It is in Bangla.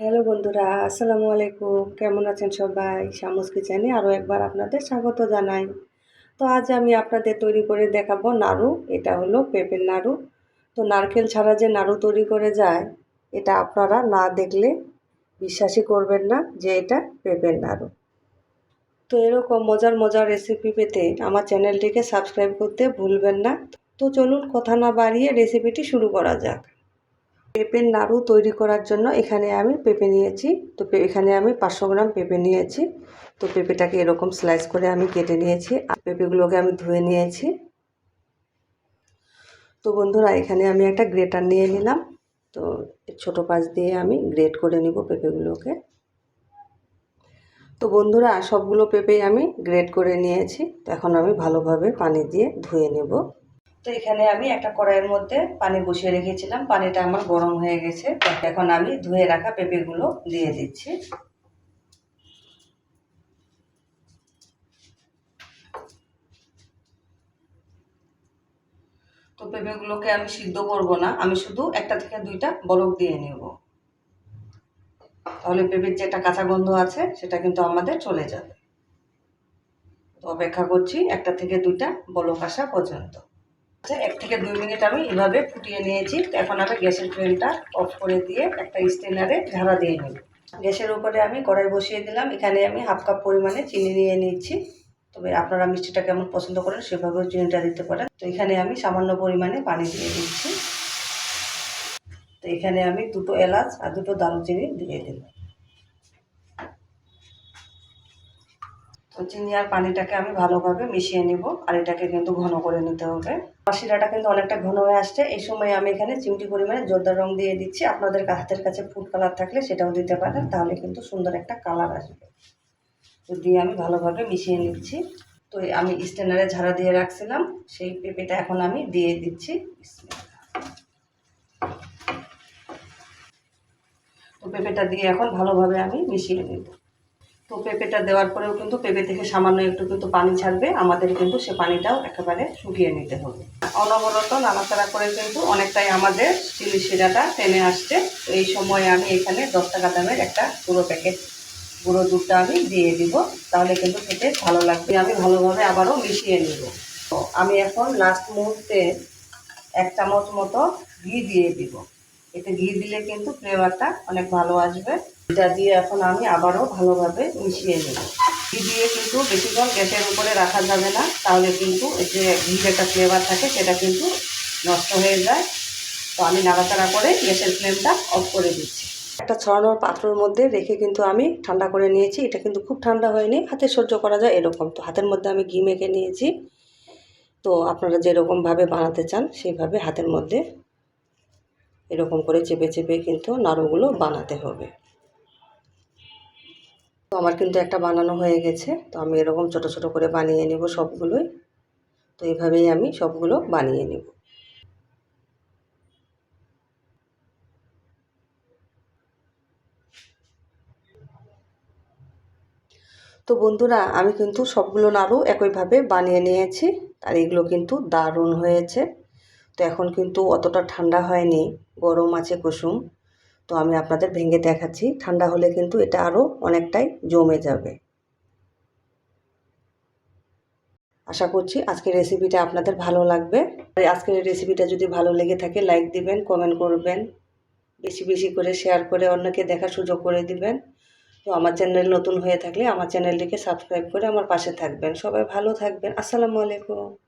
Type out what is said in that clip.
হ্যালো বন্ধুরা, আসসালামু আলাইকুম। কেমন আছেন সবাই? শামুস কিচেনে আরও একবার আপনাদের স্বাগত জানাই। তো আজ আমি আপনাদের তৈরি করে দেখাবো নাড়ু। এটা হলো পেঁপের নাড়ু। তো নারকেল ছাড়া যে নাড়ু তৈরি করে যায়, এটা আপনারা না দেখলে বিশ্বাসই করবেন না যে এটা পেঁপের নাড়ু। তো এরকম মজার মজার রেসিপি পেতে আমার চ্যানেলটিকে সাবস্ক্রাইব করতে ভুলবেন না। তো চলুন কথা না বাড়িয়ে রেসিপিটি শুরু করা যাক। পেঁপের নাড়ু তৈরি করার জন্য এখানে আমি পেঁপে নিয়েছি। তো এখানে আমি পাঁচশো গ্রাম পেঁপে নিয়েছি। তো পেঁপেটাকে এরকম স্লাইস করে আমি কেটে নিয়েছি আর পেঁপেগুলোকে আমি ধুয়ে নিয়েছি। তো বন্ধুরা, এখানে আমি একটা গ্রেটার নিয়ে নিলাম। তো ছোটো পাশ দিয়ে আমি গ্রেট করে নিব পেঁপেগুলোকে। তো বন্ধুরা, সবগুলো পেঁপেই আমি গ্রেট করে নিয়েছি। তো এখন আমি ভালোভাবে পানি দিয়ে ধুয়ে নেব। তো এখানে আমি একটা কড়াইয়ের মধ্যে পানি বসিয়ে রেখেছিলাম। পানিটা আমার গরম হয়ে গেছে। এখন আমি ধুয়ে রাখা পেঁপেগুলো দিয়ে দিচ্ছি। তো পেঁপেগুলোকে আমি সিদ্ধ করব না। আমি শুধু একটা থেকে দুইটা বরফ দিয়ে নেব। তাহলে পেঁপের যে একটা কাঁচা গন্ধ আছে, সেটা কিন্তু আমাদের চলে যাবে। তো অপেক্ষা করছি একটা থেকে দুইটা বলক আসা পর্যন্ত। এক থেকে দুই মিনিট আমি এভাবে ফুটিয়ে নিয়েছি। এখন আমি গ্যাসের ফ্লেমটা অফ করে দিয়ে একটা স্টেনারে ঝাড়া দিয়ে নেব গ্যাসের উপরে আমি কড়াই বসিয়ে দিলাম। এখানে আমি হাফ কাপ পরিমাণে চিনি নিয়ে নিচ্ছি। তবে আপনারা মিষ্টিটা কেমন পছন্দ করেন সেভাবেও চিনিটা দিতে পারেন। তো এখানে আমি সামান্য পরিমাণে পানি দিয়ে দিচ্ছি। তো এখানে আমি দুটো এলাচ আর দুটো দারুচিনি দিয়ে দিলাম। তো চিনি আর পানিটাকে আমি ভালোভাবে মিশিয়ে নেব আর এটাকে কিন্তু ঘন করে নিতে হবে। শিরাটা কিন্তু অনেকটা ঘন হয়ে আসছে। এই সময় আমি এখানে চিমটি পরিমাণে জোরদার রং দিয়ে দিচ্ছি। আপনাদের হাতের কাছে ফুড কালার থাকলে সেটাও দিতে পারেন, তাহলে কিন্তু সুন্দর একটা কালার আসবে। তো দিয়ে আমি ভালোভাবে মিশিয়ে নিচ্ছি। তো আমি স্ট্যান্ডারে ঝাড়া দিয়ে রাখছিলাম, সেই পেঁপেটা এখন আমি দিয়ে দিচ্ছি তো পেঁপেটা দিয়ে এখন ভালোভাবে আমি মিশিয়ে নেব। পেঁপেটা দেওয়ার পরেও কিন্তু পেঁপে থেকে সামান্য একটু কিন্তু পানি ছাড়বে। আমাদের কিন্তু সে পানিটাও একেবারে শুকিয়ে নিতে হবে। অনবরত নাড়াচাড়া করে কিন্তু অনেকটাই আমাদের চিলি শিরাটা টেনে আসছে। এই সময় আমি এখানে দশ টাকা দামের একটা পুরো প্যাকেট, গুঁড়ো দুধটা আমি দিয়ে দিব। তাহলে কিন্তু খেতে ভালো লাগবে। আমি ভালোভাবে আবারও মিশিয়ে নিব। তো আমি এখন লাস্ট মুহূর্তে এক চামচ মতো ঘি দিয়ে দিব। এতে ঘি দিলে কিন্তু ফ্লেভারটা অনেক ভালো আসবে। এটা দিয়ে এখন আমি আবারও ভালোভাবে মিশিয়ে নেব। ঘি দিয়ে কিন্তু বেশিক্ষণ গ্যাসের উপরে রাখা যাবে না, তাহলে কিন্তু যে ঘির একটা ফ্লেভার থাকে, সেটা কিন্তু নষ্ট হয়ে যায়। তো আমি নাড়াচাড়া করে গ্যাসের ফ্লেমটা অফ করে দিচ্ছি। একটা ছড়ানোর পাত্রের মধ্যে রেখে কিন্তু আমি ঠান্ডা করে নিয়েছি। এটা কিন্তু খুব ঠান্ডা হয়নি, হাতে সহ্য করা যায় এরকম। তো হাতের মধ্যে আমি ঘি মেখে নিয়েছি। তো আপনারা যেরকমভাবে বানাতে চান, সেইভাবে হাতের মধ্যে এরকম করে চেপে চেপে কিন্তু নাড়ুগুলো বানাতে হবে। তো আমার কিন্তু একটা বানানো হয়ে গেছে। তো আমি এরকম ছোট ছোট করে বানিয়ে নেব সবগুলোই। তো এইভাবেই আমি সবগুলো বানিয়ে নেব। তো বন্ধুরা, আমি কিন্তু সবগুলো নাড়ু একইভাবে বানিয়ে নিয়েছি আর এগুলো কিন্তু দারুণ হয়েছে। তো এখন কিন্তু অতটা ঠান্ডা হয়নি, গরম আছে কুসুম। তো আমি আপনাদের ভেঙে দেখাচ্ছি। ঠান্ডা হলে কিন্তু এটা আরও অনেকটাই জমে যাবে। আশা করছি আজকের রেসিপিটা আপনাদের ভালো লাগবে। আর আজকের রেসিপিটা যদি ভালো লেগে থাকে লাইক দিবেন কমেন্ট করবেন। বেশি বেশি করে শেয়ার করে অন্যকে দেখার সুযোগ করে দিবেন। তো আমার চ্যানেল নতুন হয়ে থাকলে আমার চ্যানেলটিকে সাবস্ক্রাইব করে আমার পাশে থাকবেন। সবাই ভালো থাকবেন। আসসালামু আলাইকুম।